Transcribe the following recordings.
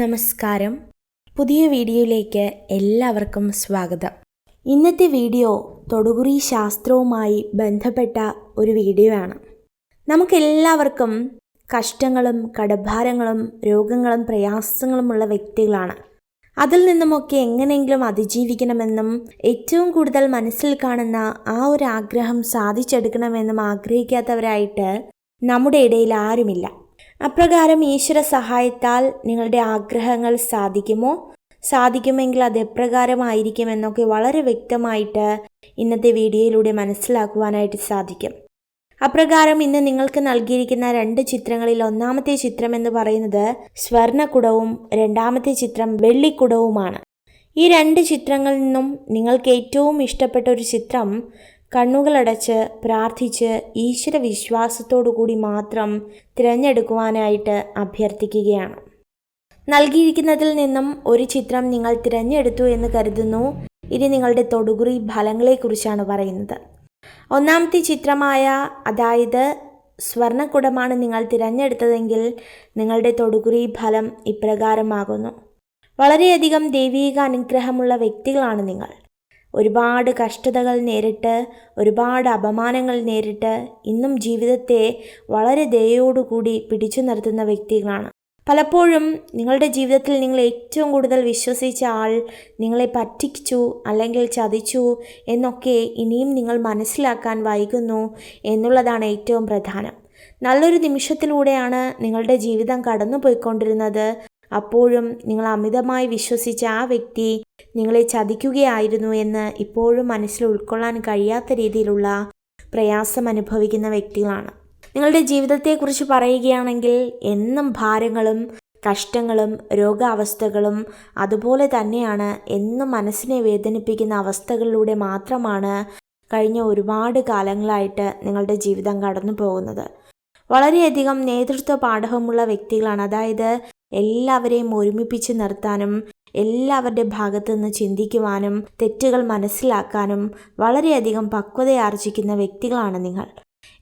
നമസ്കാരം. പുതിയ വീഡിയോയിലേക്ക് എല്ലാവർക്കും സ്വാഗതം. ഇന്നത്തെ വീഡിയോ തൊടുകുറി ശാസ്ത്രവുമായി ബന്ധപ്പെട്ട ഒരു വീഡിയോ ആണ്. നമുക്കെല്ലാവർക്കും കഷ്ടങ്ങളും കടഭാരങ്ങളും രോഗങ്ങളും പ്രയാസങ്ങളുമുള്ള വ്യക്തികളാണ്. അതിൽ നിന്നുമൊക്കെ എങ്ങനെയെങ്കിലും അതിജീവിക്കണമെന്നും ഏറ്റവും കൂടുതൽ മനസ്സിൽ കാണുന്ന ആ ഒരു ആഗ്രഹം സാധിച്ചെടുക്കണമെന്നും ആഗ്രഹിക്കാത്തവരായിട്ട് നമ്മുടെ ഇടയിൽ ആരുമില്ല. അപ്രകാരം ഈശ്വര സഹായത്താൽ നിങ്ങളുടെ ആഗ്രഹങ്ങൾ സാധിക്കുമോ? സാധിക്കുമെങ്കിൽ അത് എപ്രകാരമായിരിക്കുമെന്നൊക്കെ വളരെ വ്യക്തമായിട്ട് ഇന്നത്തെ വീഡിയോയിലൂടെ മനസ്സിലാക്കുവാനായിട്ട് സാധിക്കും. അപ്രകാരം ഇന്ന് നിങ്ങൾക്ക് നൽകിയിരിക്കുന്ന രണ്ട് ചിത്രങ്ങളിൽ ഒന്നാമത്തെ ചിത്രം എന്ന് പറയുന്നത് സ്വർണക്കുടവും രണ്ടാമത്തെ ചിത്രം വെള്ളിക്കുടവുമാണ്. ഈ രണ്ട് ചിത്രങ്ങളിൽ നിന്നും നിങ്ങൾക്ക് ഏറ്റവും ഇഷ്ടപ്പെട്ട ഒരു ചിത്രം കണ്ണുകളടച്ച് പ്രാർത്ഥിച്ച് ഈശ്വര വിശ്വാസത്തോടു കൂടി മാത്രം തിരഞ്ഞെടുക്കുവാനായിട്ട് അഭ്യർത്ഥിക്കുകയാണ്. നൽകിയിരിക്കുന്നതിൽ നിന്നും ഒരു ചിത്രം നിങ്ങൾ തിരഞ്ഞെടുത്തു എന്ന് കരുതുന്നു. ഇനി നിങ്ങളുടെ തൊടുകുറി ഫലങ്ങളെക്കുറിച്ചാണ് പറയുന്നത്. ഒന്നാമത്തെ ചിത്രമായ അതായത് സ്വർണക്കുടമാണ് നിങ്ങൾ തിരഞ്ഞെടുത്തതെങ്കിൽ നിങ്ങളുടെ തൊടുകുറി ഫലം ഇപ്രകാരമാകുന്നു. വളരെയധികം ദൈവീക അനുഗ്രഹമുള്ള വ്യക്തികളാണ് നിങ്ങൾ. ഒരുപാട് കഷ്ടതകൾ നേരിട്ട് ഒരുപാട് അപമാനങ്ങൾ നേരിട്ട് ഇന്നും ജീവിതത്തെ വളരെ ദയോടുകൂടി പിടിച്ചു നിർത്തുന്ന വ്യക്തികളാണ്. പലപ്പോഴും നിങ്ങളുടെ ജീവിതത്തിൽ നിങ്ങൾ ഏറ്റവും കൂടുതൽ വിശ്വസിച്ച ആൾ നിങ്ങളെ പറ്റിച്ചു അല്ലെങ്കിൽ ചതിച്ചു എന്നൊക്കെ ഇനിയും നിങ്ങൾ മനസ്സിലാക്കാൻ വൈകുന്നു എന്നുള്ളതാണ് ഏറ്റവും പ്രധാനം. നല്ലൊരു നിമിഷത്തിലൂടെയാണ് നിങ്ങളുടെ ജീവിതം കടന്നുപോയിക്കൊണ്ടിരുന്നത്. അപ്പോഴും നിങ്ങൾ അമിതമായി വിശ്വസിച്ച ആ വ്യക്തി നിങ്ങളെ ചതിക്കുകയായിരുന്നു എന്ന് ഇപ്പോഴും മനസ്സിൽ ഉൾക്കൊള്ളാൻ കഴിയാത്ത രീതിയിലുള്ള പ്രയാസം അനുഭവിക്കുന്ന വ്യക്തികളാണ്. നിങ്ങളുടെ ജീവിതത്തെക്കുറിച്ച് പറയുകയാണെങ്കിൽ എന്നും ഭാരങ്ങളും കഷ്ടങ്ങളും രോഗാവസ്ഥകളും അതുപോലെ തന്നെയാണ് എന്നും മനസ്സിനെ വേദനിപ്പിക്കുന്ന അവസ്ഥകളിലൂടെ മാത്രമാണ് കഴിഞ്ഞ ഒരുപാട് കാലങ്ങളായിട്ട് നിങ്ങളുടെ ജീവിതം കടന്നു പോകുന്നത് വളരെയധികം നേതൃത്വ പാഠവുമുള്ള വ്യക്തികളാണ്. അതായത് എല്ലാവരെയും ഒരുമിപ്പിച്ച് നിർത്താനും എല്ലാവരുടെ ഭാഗത്തു നിന്ന് ചിന്തിക്കുവാനും തെറ്റുകൾ മനസ്സിലാക്കാനും വളരെയധികം പക്വതയാർജിക്കുന്ന വ്യക്തികളാണ് നിങ്ങൾ.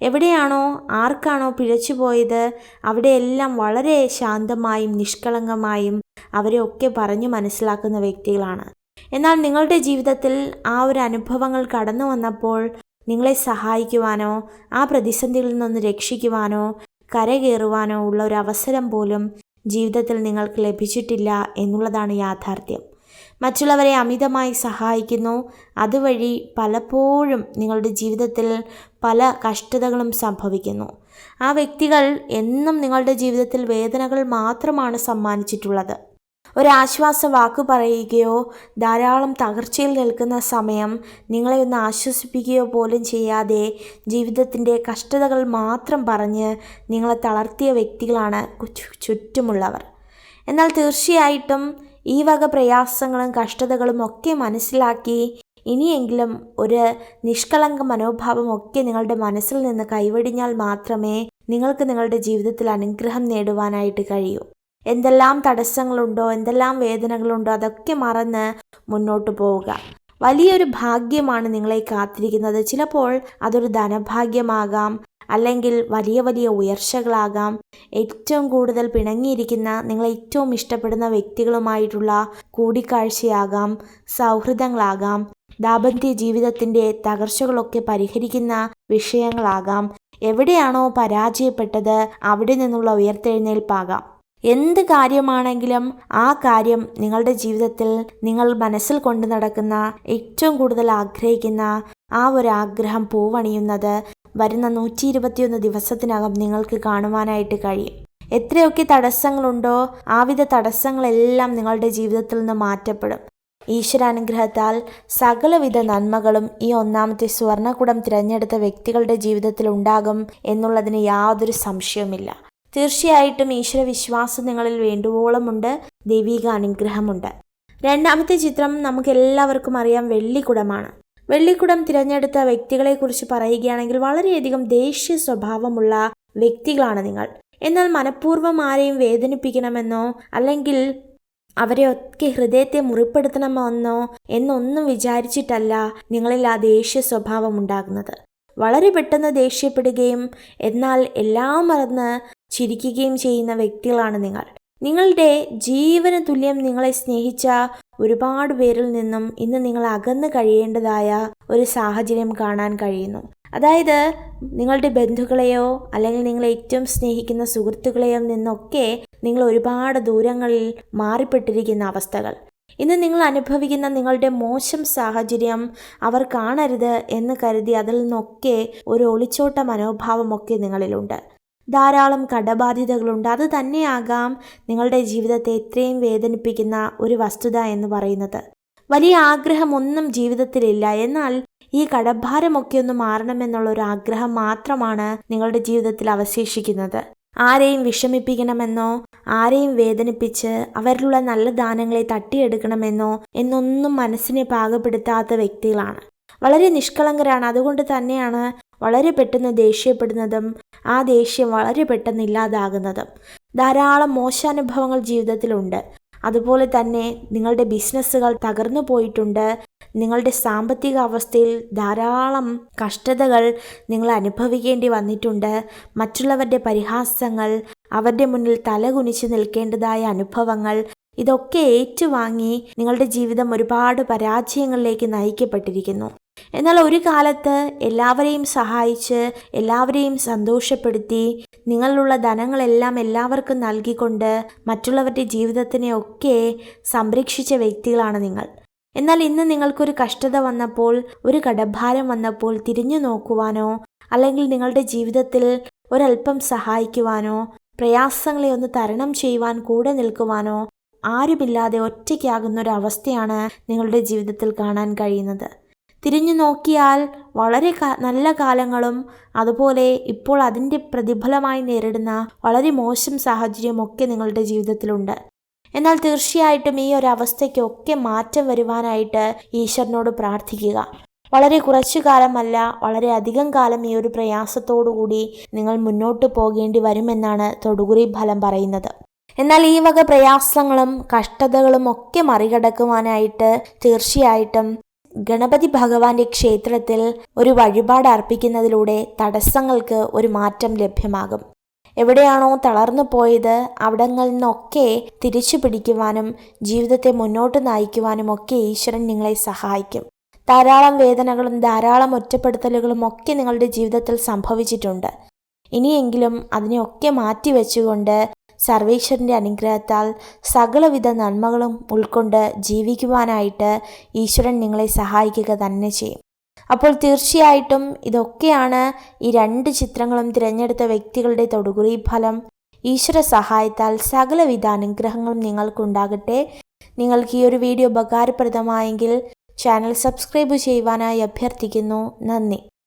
എവിടെയാണോ ആർക്കാണോ പിഴച്ചുപോയത് അവിടെയെല്ലാം വളരെ ശാന്തമായും നിഷ്കളങ്കമായും അവരെ ഒക്കെ പറഞ്ഞു മനസ്സിലാക്കുന്ന വ്യക്തികളാണ്. എന്നാൽ നിങ്ങളുടെ ജീവിതത്തിൽ ആ ഒരു അനുഭവങ്ങൾ കടന്നു വന്നപ്പോൾ നിങ്ങളെ സഹായിക്കുവാനോ ആ പ്രതിസന്ധികളിൽ നിന്നൊന്ന് രക്ഷിക്കുവാനോ കരകയറുവാനോ ഉള്ള ഒരു അവസരം പോലും ജീവിതത്തിൽ നിങ്ങൾക്ക് ലഭിച്ചിട്ടില്ല എന്നുള്ളതാണ് യാഥാർത്ഥ്യം. മറ്റുള്ളവരെ അമിതമായി സഹായിക്കുന്നു. അതുവഴി പലപ്പോഴും നിങ്ങളുടെ ജീവിതത്തിൽ പല കഷ്ടതകളും സംഭവിക്കുന്നു. ആ വ്യക്തികൾ എന്നും നിങ്ങളുടെ ജീവിതത്തിൽ വേദനകൾ മാത്രമാണ് സമ്മാനിച്ചിട്ടുള്ളത്. ഒരാശ്വാസ വാക്ക് പറയുകയോ ധാരാളം തകർച്ചയിൽ നിൽക്കുന്ന സമയം നിങ്ങളെ ഒന്ന് ആശ്വസിപ്പിക്കുകയോ പോലും ചെയ്യാതെ ജീവിതത്തിന്റെ കഷ്ടതകൾ മാത്രം പറഞ്ഞ് നിങ്ങളെ തളർത്തിയ വ്യക്തികളാണ് ചുറ്റുമുള്ളവർ. എന്നാൽ തീർച്ചയായിട്ടും ഈ വക പ്രയാസങ്ങളും കഷ്ടതകളും ഒക്കെ മനസ്സിലാക്കി ഇനിയെങ്കിലും ഒരു നിഷ്കളങ്ക മനോഭാവം ഒക്കെ നിങ്ങളുടെ മനസ്സിൽ നിന്ന് കൈവടിഞ്ഞാൽ മാത്രമേ നിങ്ങൾക്ക് നിങ്ങളുടെ ജീവിതത്തിൽ അനുഗ്രഹം നേടുവാനായിട്ട് കഴിയൂ. എന്തെല്ലാം തടസ്സങ്ങളുണ്ടോ എന്തെല്ലാം വേദനകളുണ്ടോ അതൊക്കെ മറന്ന് മുന്നോട്ട് പോവുക. വലിയൊരു ഭാഗ്യമാണ് നിങ്ങളെ കാത്തിരിക്കുന്നത്. ചിലപ്പോൾ അതൊരു ധനഭാഗ്യമാകാം അല്ലെങ്കിൽ വലിയ വലിയ ഉയർച്ചകളാകാം. ഏറ്റവും കൂടുതൽ പിണങ്ങിയിരിക്കുന്ന നിങ്ങൾ ഏറ്റവും ഇഷ്ടപ്പെടുന്ന വ്യക്തികളുമായിട്ടുള്ള കൂടിക്കാഴ്ചയാകാം സൗഹൃദങ്ങളാകാം ദാമ്പത്യ ജീവിതത്തിന്റെ തകർച്ചകളൊക്കെ പരിഹരിക്കുന്ന വിഷയങ്ങളാകാം. എവിടെയാണോ പരാജയപ്പെട്ടത് അവിടെ നിന്നുള്ള ഉയർത്തെഴുന്നേൽപ്പാകാം. എന്ത് കാര്യമാണെങ്കിലും ആ കാര്യം നിങ്ങളുടെ ജീവിതത്തിൽ നിങ്ങൾ മനസ്സിൽ കൊണ്ടു നടക്കുന്ന ഏറ്റവും കൂടുതൽ ആഗ്രഹിക്കുന്ന ആ ഒരു ആഗ്രഹം പൂവണിയുന്നത് വരുന്ന നൂറ്റി ഇരുപത്തിയൊന്ന് ദിവസത്തിനകം നിങ്ങൾക്ക് കാണുവാനായിട്ട് കഴിയും. എത്രയൊക്കെ തടസ്സങ്ങളുണ്ടോ ആവിധ തടസ്സങ്ങളെല്ലാം നിങ്ങളുടെ ജീവിതത്തിൽ നിന്ന് മാറ്റപ്പെടും. ഈശ്വരാനുഗ്രഹത്താൽ സകലവിധ നന്മകളും ഈ ഒന്നാമത്തെ സ്വർണക്കുടം തിരഞ്ഞെടുത്ത വ്യക്തികളുടെ ജീവിതത്തിൽ ഉണ്ടാകും എന്നുള്ളതിന് യാതൊരു സംശയവുമില്ല. തീർച്ചയായിട്ടും ഈശ്വര വിശ്വാസം നിങ്ങളിൽ വേണ്ടുവോളമുണ്ട്. ദൈവിക അനുഗ്രഹമുണ്ട്. രണ്ടാമത്തെ ചിത്രം നമുക്ക് എല്ലാവർക്കും അറിയാം വെള്ളിക്കുടമാണ്. വെള്ളിക്കുടം തിരഞ്ഞെടുത്ത വ്യക്തികളെക്കുറിച്ച് പറയുകയാണെങ്കിൽ വളരെയധികം ദേഷ്യ സ്വഭാവമുള്ള വ്യക്തികളാണ് നിങ്ങൾ. എന്നാൽ മനഃപൂർവം ആരെയും വേദനിപ്പിക്കണമെന്നോ അല്ലെങ്കിൽ അവരെ ഒക്കെ ഹൃദയത്തെ മുറിപ്പെടുത്തണമെന്നോ എന്നൊന്നും വിചാരിച്ചിട്ടല്ല നിങ്ങളിൽ ആ ദേഷ്യ സ്വഭാവം ഉണ്ടാകുന്നത്. വളരെ പെട്ടെന്ന് ദേഷ്യപ്പെടുകയും എന്നാൽ എല്ലാം മറന്ന് ചിരിക്കുകയും ചെയ്യുന്ന വ്യക്തികളാണ് നിങ്ങൾ. നിങ്ങളുടെ ജീവന തുല്യം നിങ്ങളെ സ്നേഹിച്ച ഒരുപാട് പേരിൽ നിന്നും ഇന്ന് നിങ്ങൾ അകന്നു കഴിയേണ്ടതായ ഒരു സാഹചര്യം കാണാൻ കഴിയുന്നു. അതായത് നിങ്ങളുടെ ബന്ധുക്കളെയോ അല്ലെങ്കിൽ നിങ്ങൾ ഏറ്റവും സ്നേഹിക്കുന്ന സുഹൃത്തുക്കളെയോ നിന്നൊക്കെ നിങ്ങൾ ഒരുപാട് ദൂരങ്ങളിൽ മാറിപ്പെട്ടിരിക്കുന്ന അവസ്ഥകൾ. ഇന്ന് നിങ്ങൾ അനുഭവിക്കുന്ന നിങ്ങളുടെ മോശം സാഹചര്യം അവർ കാണരുത് എന്ന് കരുതി അതിൽ നിന്നൊക്കെ ഒരു ഒളിച്ചോട്ട മനോഭാവമൊക്കെ നിങ്ങളിലുണ്ട്. ധാരാളം കടബാധ്യതകളുണ്ട്. അത് തന്നെയാകാം നിങ്ങളുടെ ജീവിതത്തെ ഇത്രയും വേദനിപ്പിക്കുന്ന ഒരു വസ്തുത എന്ന് പറയുന്നത്. വലിയ ആഗ്രഹമൊന്നും ജീവിതത്തിലില്ല. എന്നാൽ ഈ കടഭാരമൊക്കെ ഒന്ന് മാറണമെന്നുള്ള ഒരു ആഗ്രഹം മാത്രമാണ് നിങ്ങളുടെ ജീവിതത്തിൽ അവശേഷിക്കുന്നത്. ആരെയും വിഷമിപ്പിക്കണമെന്നോ ആരെയും വേദനിപ്പിച്ച് അവരിലുള്ള നല്ല ദാനങ്ങളെ തട്ടിയെടുക്കണമെന്നോ എന്നൊന്നും മനസ്സിനെ പാകപ്പെടുത്താത്ത വ്യക്തികളാണ്. വളരെ നിഷ്കളങ്കരാണ്. അതുകൊണ്ട് തന്നെയാണ് വളരെ പെട്ടെന്ന് ദേഷ്യപ്പെടുന്നതും ആ ദേഷ്യം വളരെ പെട്ടെന്ന് ഇല്ലാതാകുന്നതും ധാരാളം മോശാനുഭവങ്ങൾ ജീവിതത്തിലുണ്ട്. അതുപോലെ തന്നെ നിങ്ങളുടെ ബിസിനസ്സുകൾ തകർന്നു പോയിട്ടുണ്ട്. നിങ്ങളുടെ സാമ്പത്തിക അവസ്ഥയിൽ ധാരാളം കഷ്ടതകൾ നിങ്ങൾ അനുഭവിക്കേണ്ടി വന്നിട്ടുണ്ട്. മറ്റുള്ളവരുടെ പരിഹാസങ്ങൾ അവരുടെ മുന്നിൽ തലകുനിച്ച് നിൽക്കേണ്ടതായ അനുഭവങ്ങൾ ഇതൊക്കെ ഏറ്റുവാങ്ങി നിങ്ങളുടെ ജീവിതം ഒരുപാട് പരാജയങ്ങളിലേക്ക് നയിക്കപ്പെട്ടിരിക്കുന്നു. എന്നാൽ ഒരു കാലത്ത് എല്ലാവരെയും സഹായിച്ച് എല്ലാവരെയും സന്തോഷപ്പെടുത്തി നിങ്ങളിലുള്ള ധനങ്ങളെല്ലാം എല്ലാവർക്കും നൽകിക്കൊണ്ട് മറ്റുള്ളവരുടെ ജീവിതത്തിനെ ഒക്കെ സംരക്ഷിച്ച വ്യക്തികളാണ് നിങ്ങൾ. എന്നാൽ ഇന്ന് നിങ്ങൾക്കൊരു കഷ്ടത വന്നപ്പോൾ ഒരു കടഭാരം വന്നപ്പോൾ തിരിഞ്ഞു നോക്കുവാനോ അല്ലെങ്കിൽ നിങ്ങളുടെ ജീവിതത്തിൽ ഒരല്പം സഹായിക്കുവാനോ പ്രയാസങ്ങളെ ഒന്ന് തരണം ചെയ്യുവാൻ കൂടെ നിൽക്കുവാനോ ആരുമില്ലാതെ ഒറ്റയ്ക്കാകുന്ന ഒരു അവസ്ഥയാണ് നിങ്ങളുടെ ജീവിതത്തിൽ കാണാൻ കഴിയുന്നത്. തിരിഞ്ഞു നോക്കിയാൽ വളരെ നല്ല കാലങ്ങളും അതുപോലെ ഇപ്പോൾ അതിന്റെ പ്രതിഫലമായി നേരിടുന്ന വളരെ മോശം സാഹചര്യമൊക്കെ നിങ്ങളുടെ ജീവിതത്തിലുണ്ട്. എന്നാൽ തീർച്ചയായിട്ടും ഈ ഒരു മാറ്റം വരുവാനായിട്ട് ഈശ്വരനോട് പ്രാർത്ഥിക്കുക. വളരെ കുറച്ചു കാലമല്ല വളരെ അധികം കാലം ഈ ഒരു പ്രയാസത്തോടുകൂടി നിങ്ങൾ മുന്നോട്ട് പോകേണ്ടി വരുമെന്നാണ് തൊടുകുറി ഫലം പറയുന്നത്. എന്നാൽ ഈ വക പ്രയാസങ്ങളും കഷ്ടതകളും ഒക്കെ മറികടക്കുവാനായിട്ട് തീർച്ചയായിട്ടും ഗണപതി ഭഗവാന്റെ ക്ഷേത്രത്തിൽ ഒരു വഴിപാട് അർപ്പിക്കുന്നതിലൂടെ തടസ്സങ്ങൾക്ക് ഒരു മാറ്റം ലഭ്യമാകും. എവിടെയാണോ തളർന്നു പോയത് അവിടങ്ങളിൽ നിന്നൊക്കെ തിരിച്ചു പിടിക്കുവാനും ജീവിതത്തെ മുന്നോട്ട് നയിക്കുവാനും ഒക്കെ ഈശ്വരൻ നിങ്ങളെ സഹായിക്കും. ധാരാളം വേദനകളും ധാരാളം ഒറ്റപ്പെടുത്തലുകളും ഒക്കെ നിങ്ങളുടെ ജീവിതത്തിൽ സംഭവിച്ചിട്ടുണ്ട്. ഇനിയെങ്കിലും അതിനെയൊക്കെ മാറ്റിവെച്ചുകൊണ്ട് സർവേശ്വരന്റെ അനുഗ്രഹത്താൽ സകലവിധ നന്മകളും ഉൾക്കൊണ്ട് ജീവിക്കുവാനായിട്ട് ഈശ്വരൻ നിങ്ങളെ സഹായിക്കുക തന്നെ ചെയ്യും. അപ്പോൾ തീർച്ചയായിട്ടും ഇതൊക്കെയാണ് ഈ രണ്ട് ചിത്രങ്ങളും തിരഞ്ഞെടുത്ത വ്യക്തികളുടെ തൊടുകുറി ഫലം. ഈശ്വര സഹായത്താൽ സകലവിധ അനുഗ്രഹങ്ങളും നിങ്ങൾക്കുണ്ടാകട്ടെ. നിങ്ങൾക്ക് ഈ ഒരു വീഡിയോ ഉപകാരപ്രദമായെങ്കിൽ ചാനൽ സബ്സ്ക്രൈബ് ചെയ്യുവാനായി അഭ്യർത്ഥിക്കുന്നു. നന്ദി.